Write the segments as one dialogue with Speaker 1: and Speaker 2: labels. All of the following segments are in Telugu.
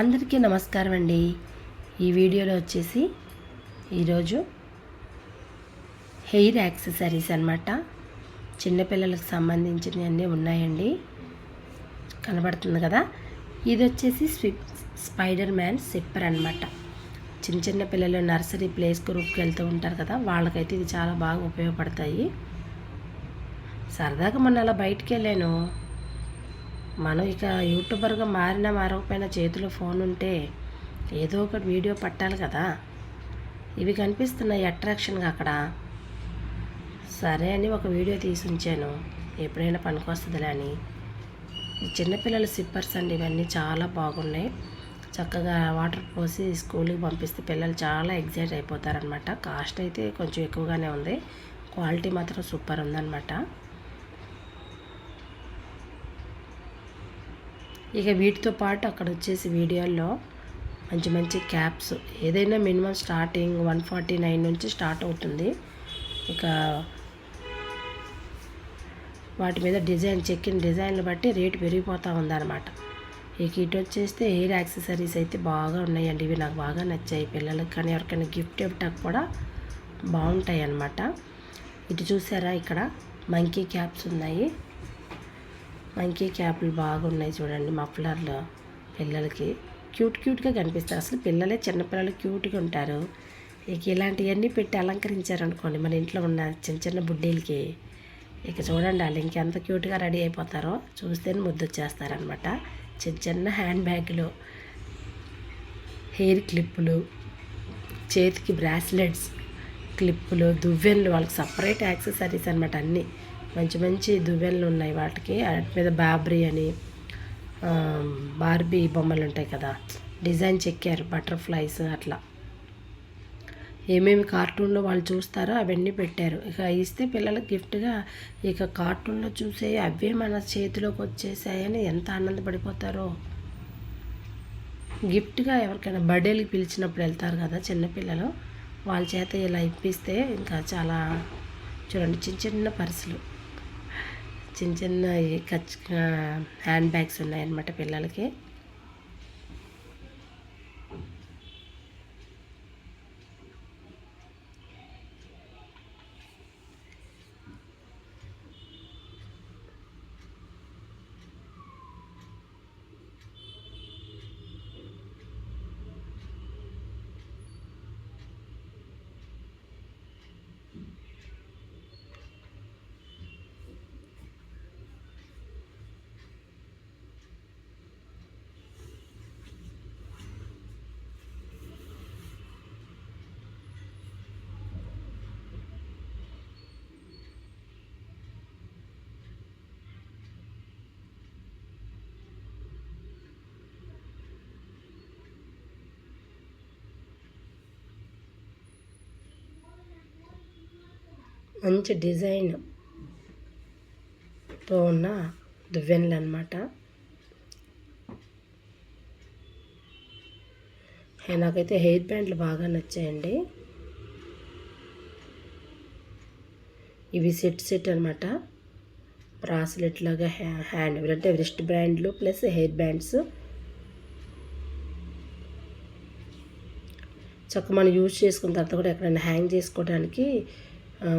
Speaker 1: అందరికీ నమస్కారం అండి. ఈ వీడియోలో వచ్చేసి ఈరోజు హెయిర్ యాక్సెసరీస్ అనమాట చిన్నపిల్లలకు సంబంధించినవి అన్నీ ఉన్నాయండి. కనబడుతుంది కదా. ఇది వచ్చేసి స్విప్ స్పైడర్ మ్యాన్ సిప్పర్ అనమాట చిన్న చిన్న పిల్లలు నర్సరీ ప్లేస్ గ్రూప్కి వెళ్తూ ఉంటారు కదా. వాళ్ళకైతే ఇది చాలా బాగా ఉపయోగపడతాయి. సరదాగా మొన్న అలా బయటికి వెళ్ళాను. మనం ఇక యూట్యూబర్గా మారినా మారకపోయినా చేతిలో ఫోన్ ఉంటే ఏదో ఒకటి వీడియో పట్టాలి కదా. ఇవి కనిపిస్తున్నాయి అట్రాక్షన్గా అక్కడ. సరే అని ఒక వీడియో తీసి ఉంచాను ఎప్పుడైనా పనికొస్తుందిలే అని. ఈ చిన్నపిల్లల సిప్పర్స్ అండి ఇవన్నీ చాలా బాగున్నాయి. చక్కగా వాటర్ పోసి స్కూల్కి పంపిస్తే పిల్లలు చాలా ఎగ్జైట్ అయిపోతారనమాట కాస్ట్ అయితే కొంచెం ఎక్కువగానే ఉంది. క్వాలిటీ మాత్రం సూపర్ ఉందన్నమాట. ఇక వీటితో పాటు అక్కడ వచ్చేసి వీడియోల్లో మంచి మంచి క్యాప్స్. ఏదైనా minimum starting one forty nine నుంచి స్టార్ట్ అవుతుంది. ఇక వాటి మీద డిజైన్ చెక్కిన డిజైన్లు బట్టి రేటు పెరిగిపోతూ ఉందన్నమాట. ఇక ఇటు వచ్చేస్తే హెయిర్ యాక్సెసరీస్ అయితే బాగా ఉన్నాయండి. ఇవి నాకు బాగా నచ్చాయి. పిల్లలకి కానీ ఎవరికైనా గిఫ్ట్ ఇవ్వటానికి కూడా బాగుంటాయి అన్నమాట ఇటు చూసారా ఇక్కడ? మంకీ క్యాప్స్ ఉన్నాయి. మంకీ క్యాప్లు బాగున్నాయి చూడండి మఫ్లర్లు పిల్లలకి. క్యూట్ క్యూట్గా కనిపిస్తారు. అసలు పిల్లలే చిన్నపిల్లలు క్యూట్గా ఉంటారు. ఇక ఇలాంటివన్నీ పెట్టి అలంకరించారనుకోండి మన ఇంట్లో ఉన్న చిన్న చిన్న బుడ్డీలకి. ఇక చూడండి వాళ్ళు ఇంకెంత క్యూట్గా రెడీ అయిపోతారో చూస్తేనే ముద్దు వచ్చేస్తారనమాట చిన్న చిన్న హ్యాండ్ బ్యాగులు హెయిర్ క్లిప్పులు చేతికి బ్రాస్లెట్స్ క్లిప్పులు దువ్వెన్లు వాళ్ళకి సపరేట్ యాక్సెసరీస్ అనమాట అన్నీ. మంచి మంచి దువ్వెనలు ఉన్నాయి వాటికి. వాటి మీద బాబ్రీ అని బార్బీ బొమ్మలు ఉంటాయి కదా. డిజైన్ చెక్కారు బటర్ఫ్లైస్ అట్లా. ఏమేమి కార్టూన్లో వాళ్ళు చూస్తారో అవన్నీ పెట్టారు. ఇక ఇస్తే పిల్లలకు గిఫ్ట్గా ఇక కార్టూన్లో చూసే అవే మన చేతిలోకి వచ్చేసాయని ఎంత ఆనందపడిపోతారో. గిఫ్ట్గా ఎవరికైనా బర్త్డేలకు పిలిచినప్పుడు వెళ్తారు కదా చిన్నపిల్లలు వాళ్ళ చేత ఇలా ఇప్పిస్తే ఇంకా చాలా చూడండి చిన్న చిన్న పర్సులు. చిన్న చిన్న ఖర్చు హ్యాండ్ బ్యాగ్స్ ఉన్నాయన్నమాట పిల్లలకి. మంచి డిజైన్తో ఉన్న దువ్వెనలు అనమాట నాకైతే హెయిర్ బ్యాండ్లు బాగా నచ్చాయండి. ఇవి సెట్ సెట్ అనమాట బ్రాస్లెట్ లాగా హ్యాండ్ అంటే రిస్ట్ బ్యాండ్లు ప్లస్ హెయిర్ బ్యాండ్స్. చక్క మనం యూజ్ చేసుకున్న తర్వాత కూడా ఎక్కడైనా హ్యాంగ్ చేసుకోవడానికి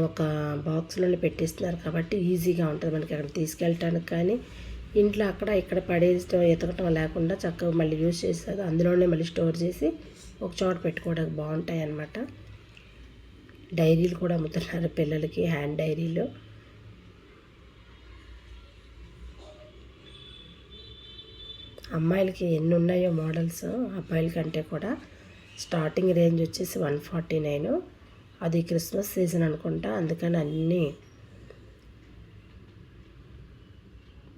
Speaker 1: ఒక బాక్స్లోనే పెట్టిస్తున్నారు కాబట్టి ఈజీగా ఉంటుంది మనకి అక్కడ తీసుకెళ్ళటానికి కానీ. ఇంట్లో అక్కడ ఇక్కడ పడేయటం ఎతకటం లేకుండా చక్కగా మళ్ళీ యూజ్ చేస్తారు. అందులోనే మళ్ళీ స్టోర్ చేసి ఒక చోట పెట్టుకోవడానికి బాగుంటాయి అన్నమాట. డైరీలు కూడా అమ్ముతున్నారు పిల్లలకి హ్యాండ్ డైరీలు. అమ్మాయిలకి ఎన్ని ఉన్నాయో మోడల్స్ అబ్బాయిల కంటే కూడా స్టార్టింగ్ రేంజ్ వచ్చేసి వన్ ఫార్టీ నైన్. అది క్రిస్మస్ సీజన్ అనుకుంటా అందుకని అన్నీ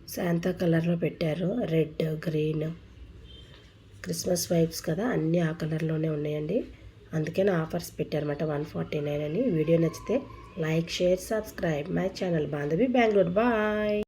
Speaker 1: శాంతా కలర్లో పెట్టారు. రెడ్ గ్రీన్ క్రిస్మస్ వైబ్స్ కదా అన్నీ ఆ కలర్లోనే ఉన్నాయండి. అందుకని ఆఫర్స్ పెట్టారన్నమాట వన్ ఫార్టీ నైన్ అని. వీడియో నచ్చితే like share subscribe my channel. Bandhavi Bengaluru. Bye.